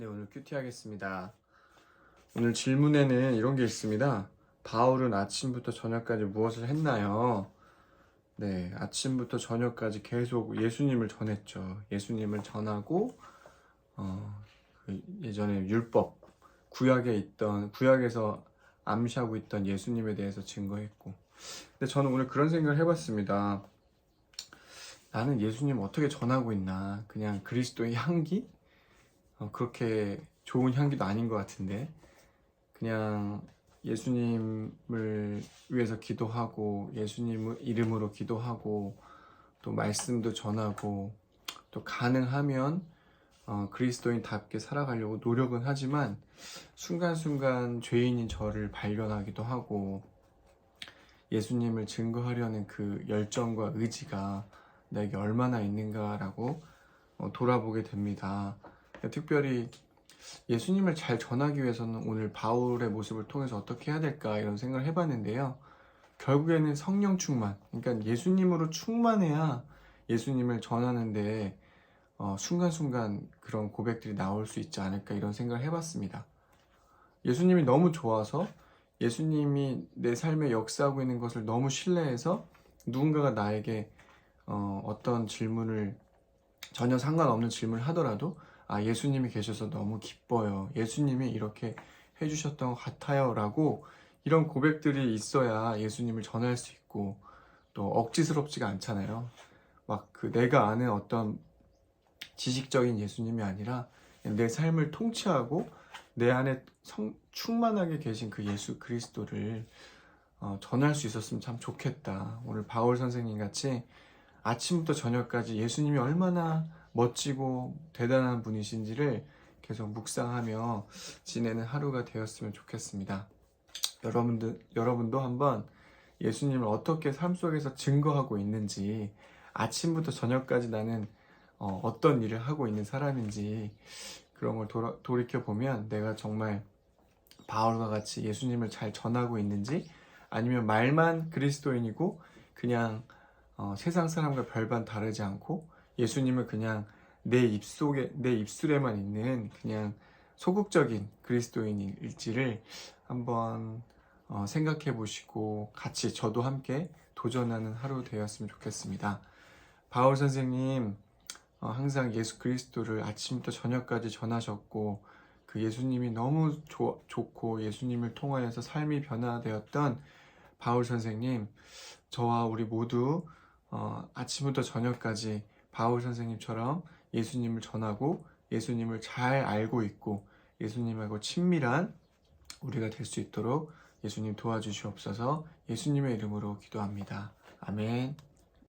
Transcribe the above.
네, 오늘 큐티 하겠습니다. 오늘 질문에는 이런 게 있습니다. 바울은 아침부터 저녁까지 무엇을 했나요? 네, 아침부터 저녁까지 계속 예수님을 전했죠. 예수님을 전하고, 어, 그 예전에 율법, 구약에 있던, 구약에서 암시하고 있던 예수님에 대해서 증거했고. 근데 저는 오늘 그런 생각을 해봤습니다. 나는 예수님 어떻게 전하고 있나? 그냥 그리스도의 향기? 어, 그렇게 좋은 향기도 아닌 것 같은데 그냥 예수님을 위해서 기도하고 예수님 이름으로 기도하고 또 말씀도 전하고 또 가능하면 어, 그리스도인답게 살아가려고 노력은 하지만 순간순간 죄인인 저를 발견하기도 하고 예수님을 증거하려는 그 열정과 의지가 내게 얼마나 있는가라고 어, 돌아보게 됩니다. 특별히 예수님을 잘 전하기 위해서는 오늘 바울의 모습을 통해서 어떻게 해야 될까 이런 생각을 해봤는데요. 결국에는 성령 충만, 그러니까 예수님으로 충만해야 예수님을 전하는데 어, 순간순간 그런 고백들이 나올 수 있지 않을까 이런 생각을 해봤습니다. 예수님이 너무 좋아서 예수님이 내 삶에 역사하고 있는 것을 너무 신뢰해서 누군가가 나에게 어, 어떤 질문을 전혀 상관없는 질문을 하더라도 아 예수님이 계셔서 너무 기뻐요. 예수님이 이렇게 해주셨던 것 같아요. 라고 이런 고백들이 있어야 예수님을 전할 수 있고 또 억지스럽지가 않잖아요. 막 그 내가 아는 어떤 지식적인 예수님이 아니라 내 삶을 통치하고 내 안에 성, 충만하게 계신 그 예수 그리스도를 어, 전할 수 있었으면 참 좋겠다. 오늘 바울 선생님 같이 아침부터 저녁까지 예수님이 얼마나 멋지고 대단한 분이신지를 계속 묵상하며 지내는 하루가 되었으면 좋겠습니다. 여러분들, 여러분도 한번 예수님을 어떻게 삶 속에서 증거하고 있는지, 아침부터 저녁까지 나는 어, 떤 일을 하고 있는 사람인지, 그런 걸 돌아, 돌이켜보면 내가 정말 바울과 같이 예수님을 잘 전하고 있는지, 아니면 말만 그리스도인이고, 그냥 어, 세상 사람과 별반 다르지 않고, 예수님을 그냥 내 입속에 내 입술에만 있는 그냥 소극적인 그리스도인일지를 한번 어, 생각해 보시고 같이 저도 함께 도전하는 하루 되었으면 좋겠습니다. 바울 선생님 어, 항상 예수 그리스도를 아침부터 저녁까지 전하셨고 그 예수님이 너무 조, 좋고 예수님을 통하여서 삶이 변화되었던 바울 선생님 저와 우리 모두 어, 아침부터 저녁까지 바울 선생님처럼 예수님을 전하고 예수님을 잘 알고 있고 예수님하고 친밀한 우리가 될 수 있도록 예수님 도와주시옵소서 예수님의 이름으로 기도합니다. 아멘.